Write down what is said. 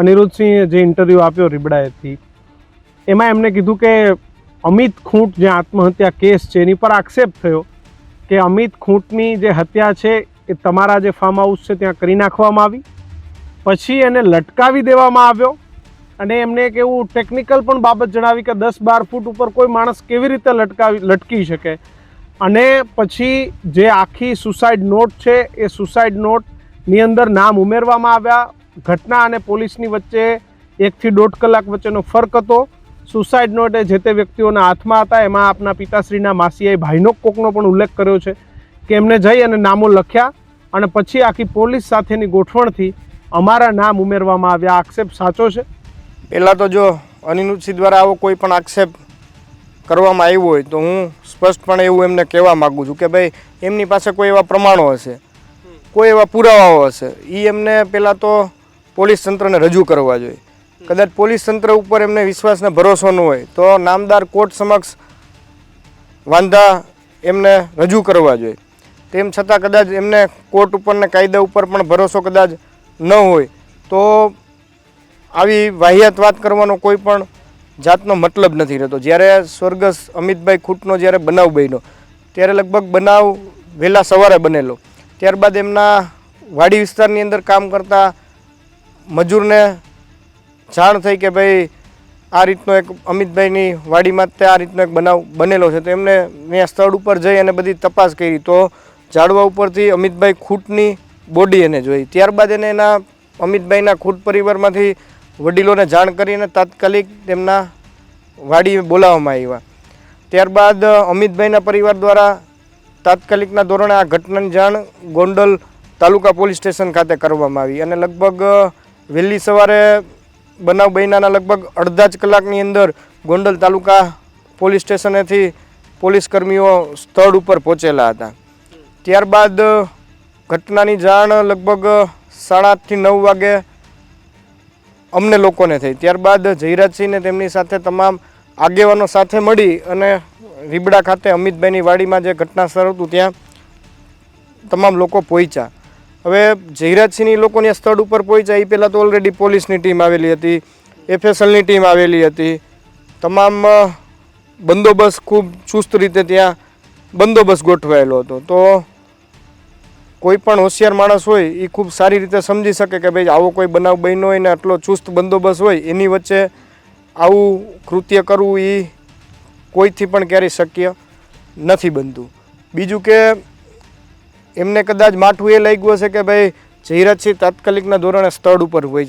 અનિરુદ્ધસિંહે જે ઇન્ટરવ્યૂ આપ્યો રીબડાએથી, એમાં એમને કીધું કે અમિત ખૂંટ જે આત્મહત્યા કેસ છે, એની પર આક્ષેપ થયો કે અમિત ખૂંટની જે હત્યા છે, એ તમારા જે ફાર્મ હાઉસ છે, ત્યાં કરી નાખવામાં આવી. પછી એને લટકાવી દેવામાં આવ્યો અને એમને એક એવું ટેકનિકલ પણ બાબત જણાવી કે દસ બાર ફૂટ ઉપર કોઈ માણસ કેવી રીતે લટકાવી, લટકી શકે. અને પછી જે આખી સુસાઇડ નોટ છે, એ સુસાઇડ નોટની અંદર નામ ઉમેરવામાં આવ્યા. ઘટના અને પોલીસની વચ્ચે એકથી દોઢ કલાક વચ્ચેનો ફરક હતો. સુસાઇડ નોટ એ જે તે વ્યક્તિઓના હાથમાં હતા, એમાં આપના પિતાશ્રીના માસીએ ભાઈનો કોકનો પણ ઉલ્લેખ કર્યો છે કે એમને જઈ અને નામો લખ્યા અને પછી આખી પોલીસ સાથેની ગોઠવણથી અમારા નામ ઉમેરવામાં આવ્યા. આક્ષેપ સાચો છે? પહેલાં તો જો અનિરુદ્ધસિંહ દ્વારા આવો કોઈ પણ આક્ષેપ કરવામાં આવ્યો હોય તો હું સ્પષ્ટપણે એવું એમને કહેવા માગું છું કે ભાઈ, એમની પાસે કોઈ એવા પ્રમાણો હશે, કોઈ એવા પુરાવાઓ હશે. એ એમને પહેલાં તો પોલીસ તંત્રને રજૂ કરવા જોઈએ. કદાચ પોલીસ તંત્ર ઉપર એમને વિશ્વાસને ભરોસો ન હોય, તો નામદાર કોર્ટ સમક્ષ વાંધા એમને રજૂ કરવા જોઈએ. તેમ છતાં કદાચ એમને કોર્ટ ઉપરને કાયદા ઉપર પણ ભરોસો કદાચ ન હોય, તો આવી વાહિયાત વાત કરવાનો કોઈ પણ જાતનો મતલબ નથી રહેતો. જ્યારે સ્વર્ગસ્થ અમિતભાઈ ખૂટનો જ્યારે બનાવ બન્યો, ત્યારે લગભગ બનાવ વહેલા સવારે બનેલો. ત્યારબાદ એમના વાડી વિસ્તારની અંદર કામ કરતા મજૂરને જાણ થઈ કે ભાઈ આ રીતનો એક અમિતભાઈની વાડીમાં તે આ રીતનો એક બનાવ બનેલો છે. તો એમને મેં સ્થળ ઉપર જઈ અને બધી તપાસ કરી. તો ઝાડવા ઉપરથી અમિતભાઈ ખૂટની બોડી એને જોઈ. ત્યારબાદ એને એના અમિતભાઈના ખૂટ પરિવારમાંથી વડીલોને જાણ કરીને તાત્કાલિક તેમના વાડી બોલાવવામાં આવ્યા. ત્યારબાદ અમિતભાઈના પરિવાર દ્વારા તાત્કાલિકના ધોરણે આ ઘટનાની જાણ ગોંડલ તાલુકા પોલીસ સ્ટેશન ખાતે કરવામાં આવી. અને લગભગ વહેલી સવારે બનાવ બન્યાના લગભગ અડધા જ કલાકની અંદર ગોંડલ તાલુકા પોલીસ સ્ટેશનેથી પોલીસ કર્મીઓ સ્થળ ઉપર પહોંચેલા હતા. ત્યારબાદ ઘટનાની જાણ લગભગ સાડા આઠથી નવ વાગે અમને લોકોને થઈ. ત્યારબાદ જયરાજસિંહને તેમની સાથે તમામ આગેવાનો સાથે મળી અને રીબડા ખાતે અમિતભાઈની વાડીમાં જે ઘટના સ્થળ હતું ત્યાં તમામ લોકો પહોંચ્યા. હવે જયરાજસિંહની લોકોની સ્થળ ઉપર પહોંચ્યા એ પહેલાં તો ઓલરેડી પોલીસની ટીમ આવેલી હતી, એફએસએલની ટીમ આવેલી હતી. તમામ બંદોબસ્ત ખૂબ ચુસ્ત રીતે ત્યાં બંદોબસ્ત ગોઠવાયેલો હતો. તો કોઈ પણ હોશિયાર માણસ હોય, એ ખૂબ સારી રીતે સમજી શકે કે ભાઈ આવો કોઈ બનાવ બન્યો હોય ને આટલો ચુસ્ત બંદોબસ્ત હોય, એની વચ્ચે આવું કૃત્ય કરવું એ કોઈથી પણ ક્યારેય શક્ય નથી બનતું. બીજું કે એમને કદાચ માઠું એ લાગ્યું હશે કે ભાઈ જયરાજસિંહ તાત્કાલિકના ધોરણે સ્થળ ઉપર હોય છે